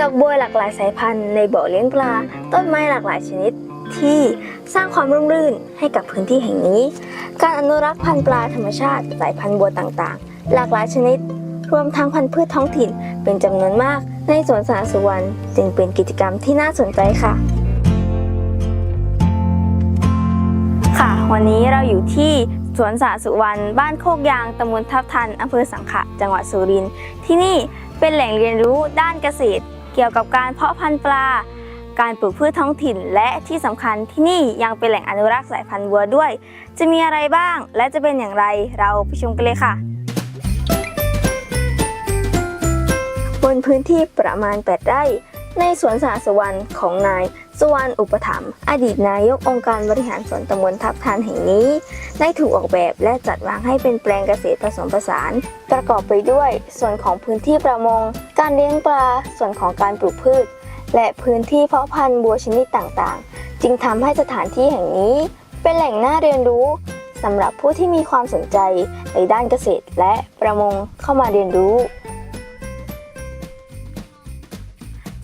ดอกบัวหลากหลายสายพันธุ์ในบ่อเลี้ยงปลา ต้นไม้หลากหลายชนิดที่สร้างความร่มรื่นให้กับพื้นที่แห่งนี้ การอนุรักษ์พันธุ์ปลาธรรมชาติสายพันธุ์บัวต่างๆ หลากหลายชนิด รวมทั้งพันธุ์พืชท้องถิ่นเป็นจำนวนมาก ในสวนสาธารณสุวรรณจึงเป็นกิจกรรมที่น่าสนใจค่ะ ค่ะ วันนี้เราอยู่ที่สวนสาธารณสุวรรณบ้านโคกยางตำบลทับทันอำเภอสังขะจังหวัดสุรินทร์ที่นี่เป็นแหล่งเรียนรู้ด้านเกษตร เกี่ยวกับการเพาะพันธุ์ปลา การปลูกพืชท้องถิ่น และที่สำคัญที่นี่ยังเป็นแหล่งอนุรักษ์สายพันธุ์วัวด้วย จะมีอะไรบ้าง และจะเป็นอย่างไรเราไปชมกันเลยค่ะ บนพื้นที่ประมาณ 8 ไร่ ในสวนสาธารณสุวรรณของนายสุวรรณอุปถัมภ์อดีตนายกองค์การบริหารส่วนตำบลทับทานแห่งนี้ ได้ถูกออกแบบและจัดวางให้เป็นแปลงเกษตรผสมผสาน ประกอบไปด้วยส่วนของพื้นที่ประมง การเลี้ยงปลา ส่วนของการปลูกพืช และพื้นที่เพาะพันธุ์บัวชนิดต่างๆ จึงทำให้สถานที่แห่งนี้ เป็นแหล่งน่าเรียนรู้สำหรับผู้ที่มีความสนใจในด้านเกษตรและประมงเข้ามาเรียนรู้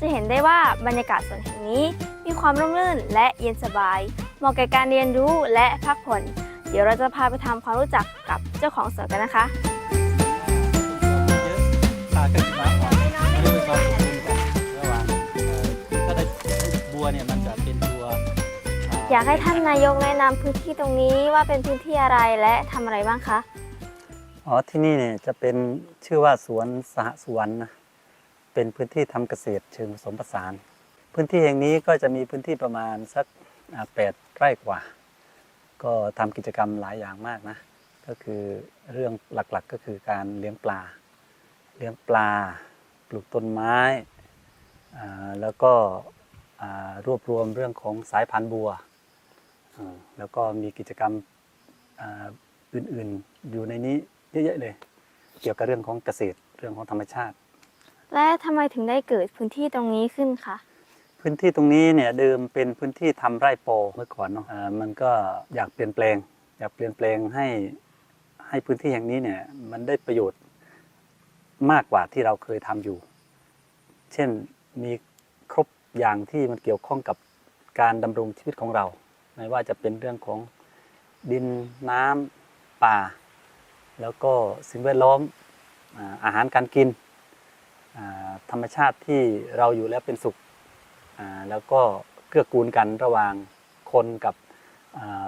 จะเห็นได้ว่าบรรยากาศสวนแห่งนี้ มีความร่มรื่นและเย็นสบาย เหมาะแก่การเรียนรู้และพักผ่อน เดี๋ยวเราจะพาไปทำความรู้จักกับเจ้าของสวนกันนะคะตาขึ้นมาก่อนไม่ได้เป็นความสมดุลกันระหว่างเอ่อถ้าได้บัวเนี่ยมันจะเป็นตัว อยากให้ท่านนายกแนะนำพื้นที่ตรงนี้ว่าเป็นพื้นที่อะไรและทำอะไรบ้างคะ อ๋อที่นี่เนี่ยจะเป็นชื่อว่าสวนสหสุวรรณนะ เป็นพื้นที่ทำเกษตรเชิงผสมผสาน พื้นที่แห่งนี้ก็จะมีพื้นที่ประมาณสักแปดไร่กว่า ก็ทำกิจกรรมหลายอย่างมากนะ ก็คือเรื่องหลักๆก็คือการเลี้ยงปลา เลี้ยงปลา ปลูกต้นไม้ แล้วก็รวบรวมเรื่องของสายพันธุ์บัว แล้วก็มีกิจกรรมอื่นๆอยู่ในนี้เยอะๆเลย เกี่ยวกับเรื่องของเกษตรเรื่องของธรรมชาติ และทำไมถึงได้เกิดพื้นที่ตรงนี้ขึ้นคะพื้นที่ตรงนี้เนี่ยเดิมเป็นพื้นที่ทำไร่โปเมื่อก่อนเนาะมันก็อยากเปลี่ยนแปลง อยากเปลี่ยนแปลงให้ให้พื้นที่แห่งนี้เนี่ยมันได้ประโยชน์มากกว่าที่เราเคยทำอยู่ เช่นมีครบอย่างที่มันเกี่ยวข้องกับการดำรงชีวิตของเรา ไม่ว่าจะเป็นเรื่องของดินน้ำป่า แล้วก็สิ่งแวดล้อมอาหารการกิน ธรรมชาติที่เราอยู่แล้วเป็นสุข แล้วก็เกื้อกูลกันระหว่างคนกับ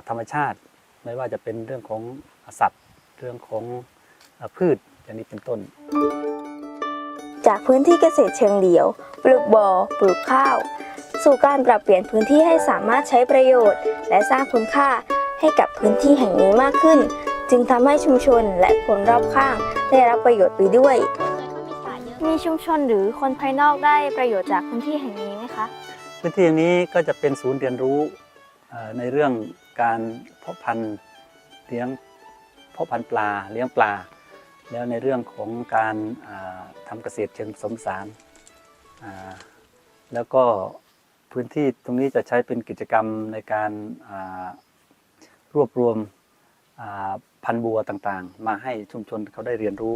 ธรรมชาติ ไม่ว่าจะเป็นเรื่องของสัตว์ เรื่องของพืชอย่างนี้เป็นต้น จากพื้นที่เกษตรเชิงเดี่ยว ปลูกบ่อปลูกข้าว สู่การปรับเปลี่ยนพื้นที่ให้สามารถใช้ประโยชน์ และสร้างคุณค่าให้กับพื้นที่แห่งนี้มากขึ้น จึงทำให้ชุมชนและคนรอบข้างได้รับประโยชน์ไปด้วย มีชุมชนหรือคนภายนอกได้ประโยชน์จากพื้นที่แห่งนี้ไหมคะ พื้นที่อย่งนี้ก็จะเป็นศูนย์เรียนรู้ในเรื่องการเพาะพันธุ์เลี้ยงเพาะพันธุ์ปลาเลี้ยงปลา แล้วในเรื่องของการอ่าทำเกษตรเชิงสมสารแล้วก็พื้นที่ตรงนี้จะใช้เป็นกิจกรรมในการรวบรวมพันธุ์บัวต่างๆ มาให้ชุมชนเขาได้เรียนรู้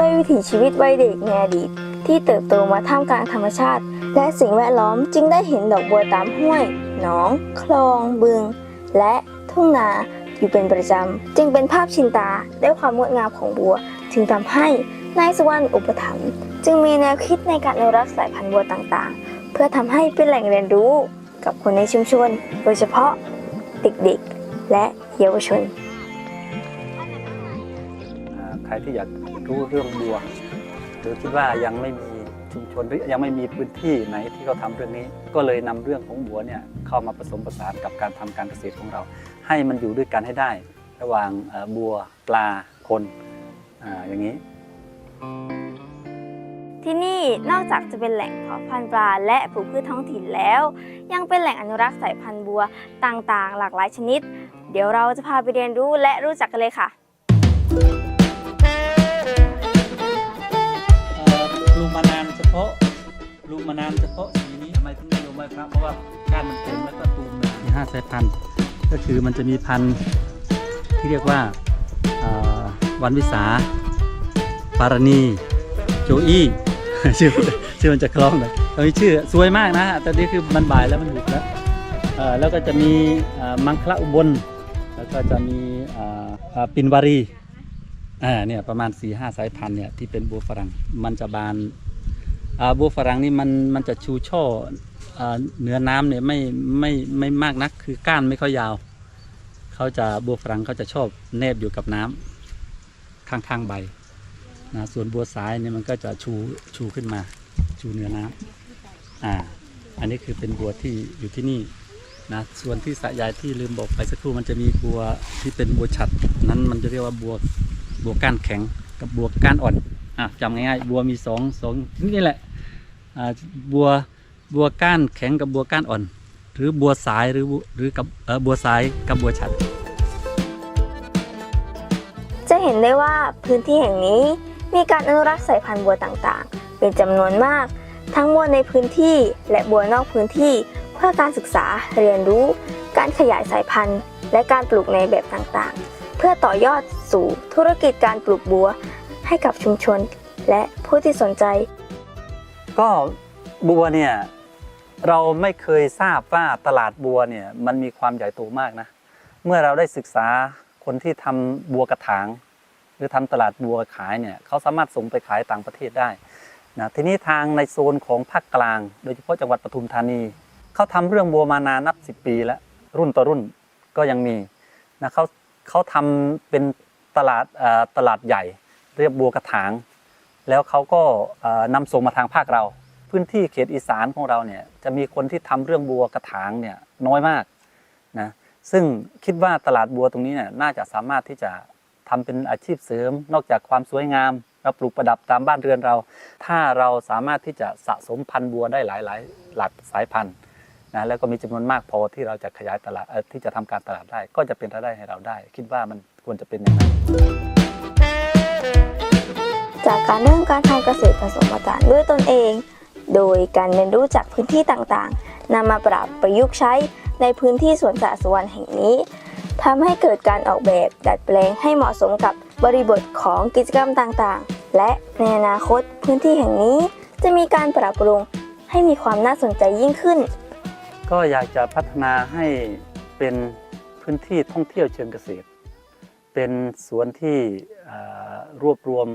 ด้วยวิถีชีวิตวัยเด็กในอดีต ที่เติบโตมาท่ามกลางธรรมชาติ และสิ่งแวดล้อมจึงได้เห็นดอกบัวตามห้วย หนอง คลอง บึง และทุ่งนาอยู่เป็นประจำ จึงเป็นภาพชินตาด้วยความงดงามของบัว จึงทำให้นายสุวรรณอุปถัมภ์จึงมีแนวคิดในการอนุรักษ์สายพันธุ์บัวต่างๆ เพื่อทำให้เป็นแหล่งเรียนรู้กับคนในชุมชน โดยเฉพาะเด็กๆ และเยาวชน ครที่อยากรู้เรื่องบัวหรือคิดว่ายังไม่มีชุมชนหรือยังไม่มีพื้นที่ไหนที่เขาทำเรื่องนี้ ก็เลยนำเรื่องของบัวเนี่ยเข้ามาผสมผสานกับการทำการเกษตรของเรา ให้มันอยู่ด้วยกันให้ได้ ระหว่างบัวปลาคนออย่างนี้ ที่นี่นอกจากจะเป็นแหล่งเพาะพันธุ์ปลาและปลูกพืชท้องถิ่นแล้ว ยังเป็นแหล่งอนุรักษ์สายพันธุ์บัวต่างๆ หลากหลายชนิด เดี๋ยวเราจะพาไปเรียนรู้และรู้จักกันเลยค่ะ พาะลูกมานานเฉพาะสีนี้ทำไมถึงนิยมไว้ครับเพราะว่าก้านมันเต็มแล้วก็ตูมมีห้าสายพันธุ์ก็คือมันจะมีพันธุ์ที่เรียกว่าวันวิสา ปารณี โจอี้ชื่อชื่อมันจะคล้องนะตอนนี้ชื่อสวยมากนะตอนนี้คือมันบ่ายแล้วมันหยุดแล้วแล้วก็จะมีมังคละอุบล แล้วก็จะมีปินวารีอ่าเนี่ยประมาณ4ี่ห้าสายพันธุ์เนี่ยที่เป็นบัวฝรั่งมันจะบาน บัวฝรั่งนี่มันมันจะชูช่อเหนือน้ำเนี่ยไม่ไม่ไม่มากนักคือก้านไม่ค่อยยาว เขาจะบัวฝรั่งเขาจะชอบแนบอยู่กับน้ำข้างๆใบนะส่วนบัวสายเนี่ยมันก็จะชูชูขึ้นมา ชูเหนือน้ำอ่าอันนี้คือเป็นบัวที่อยู่ที่นี่นะส่วนที่สะยายที่ลืมบอกไปสักครู่มันจะมีบัวที่เป็นบัวฉัดนั้นมันจะเรียกว่าบัวบัวก้านแข็งกับบัวก้านอ่อนอะจำง่ายๆบัวมีสองสองนี่แหละ บัวบัวก้านแข็งกับบัวก้านอ่อน หรือบัวสายหรือหรือกับบัวสายกับบัวฉัด จะเห็นได้ว่าพื้นที่แห่งนี้มีการอนุรักษ์สายพันธุ์บัวต่างๆ เป็นจำนวนมาก ทั้งบัวในพื้นที่และบัวนอกพื้นที่เพื่อการศึกษาเรียนรู้ การขยายสายพันธุ์ และการปลูกในแบบต่างๆ เพื่อต่อยอดสู่ธุรกิจการปลูกบัวให้กับชุมชน และผู้ที่สนใจ ก็บัวเนี่ยเราไม่เคยทราบว่าตลาดบัวเนี่ยมันมีความใหญ่โตมากนะ เมื่อเราได้ศึกษาคนที่ทำบัวกระถาง หรือทำตลาดบัวขายเนี่ยเขาสามารถส่งไปขายต่างประเทศได้นะทีนี้ทางในโซนของภาคกลาง โดยเฉพาะจังหวัดปทุมธานีเขาทำเรื่องบัวมานานนับสิบปีแล้วรุ่นต่อรุ่นก็ยังมีนะเขาเขาทำเป็นตลาดตลาดใหญ่ เรียกบัวกระถาง แล้วเขาก็เอ่อนำส่งมาทางภาคเรา พื้นที่เขตอีสานของเราเนี่ยจะมีคนที่ทำเรื่องบัวกระถางเนี่ยน้อยมากนะซึ่งคิดว่าตลาดบัวตรงนี้เนี่ยน่าจะสามารถที่จะทำเป็นอาชีพเสริม นอกจากความสวยงามเราปลูกประดับตามบ้านเรือนเรา ถ้าเราสามารถที่จะสะสมพันธุ์บัวได้หลายหลายหลักสายพันธุ์นะแล้วก็มีจำนวนมากพอที่เราจะขยายตลาดที่จะทำการตลาดได้ ก็จะเป็นรายได้ให้เราได้ คิดว่ามันควรจะเป็นอย่างนั้น จากการเริ่มการทำเกษตรผสมผสานด้วยตนเอง โดยการเรียนรู้จากพื้นที่ต่างๆนำมาปรับประยุกต์ใช้ในพื้นที่สวนสาสวรรค์แห่งนี้ทำให้เกิดการออกแบบดัดแปลงให้เหมาะสมกับบริบทของกิจกรรมต่างๆ และในอนาคตพื้นที่แห่งนี้จะมีการปรับปรุงให้มีความน่าสนใจยิ่งขึ้น ก็อยากจะพัฒนาให้เป็นพื้นที่ท่องเที่ยวเชิงเกษตร เป็นสวนที่รวบรวม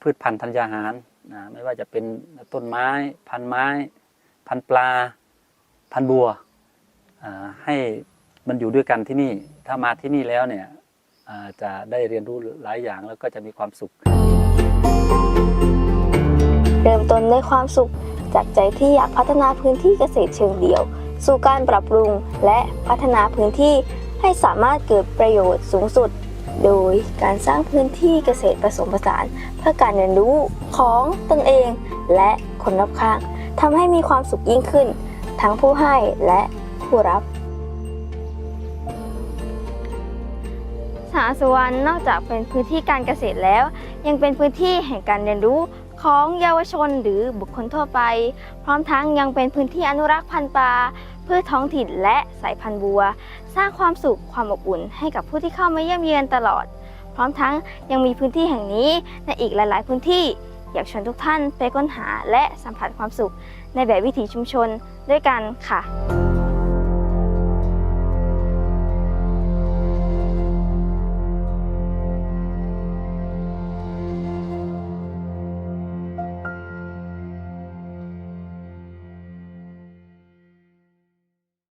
พืชพันธุ์ธัญญาหารนะไม่ว่าจะเป็นต้นไม้ พันไม้ พันปลา พันบัวให้มันอยู่ด้วยกันที่นี่ ถ้ามาที่นี่แล้วเนี่ยจะได้เรียนรู้หลายอย่างแล้วก็จะมีความสุข เริ่มต้นด้วยความสุขจากใจที่อยากพัฒนาพื้นที่เกษตรเชิงเดี่ยว สู่การปรับปรุงและพัฒนาพื้นที่ให้สามารถเกิดประโยชน์สูงสุด โดยการสร้างพื้นที่เกษตรผสมผสานเพื่อการเรียนรู้ของตนเอง และคนรอบข้างทำให้มีความสุขยิ่งขึ้น ทั้งผู้ให้และผู้รับสาสุวรรณนอกจากเป็นพื้นที่การเกษตรแล้ว ยังเป็นพื้นที่แห่งการเรียนรู้ ของเยาวชนหรือบุคคลทั่วไป พร้อมทั้งยังเป็นพื้นที่อนุรักษ์พันธุ์ปลาพืชท้องถิ่นและสายพันธุ์บัว สร้างความสุขความอบอุ่นให้กับผู้ที่เข้ามาเยี่ยมเยือนตลอด พร้อมทั้งยังมีพื้นที่แห่งนี้ในอีกหลาย ๆ พื้นที่อยากชวนทุกท่านไปค้นหาและสัมผัสความสุขในแบบวิถีชุมชนด้วยกันค่ะ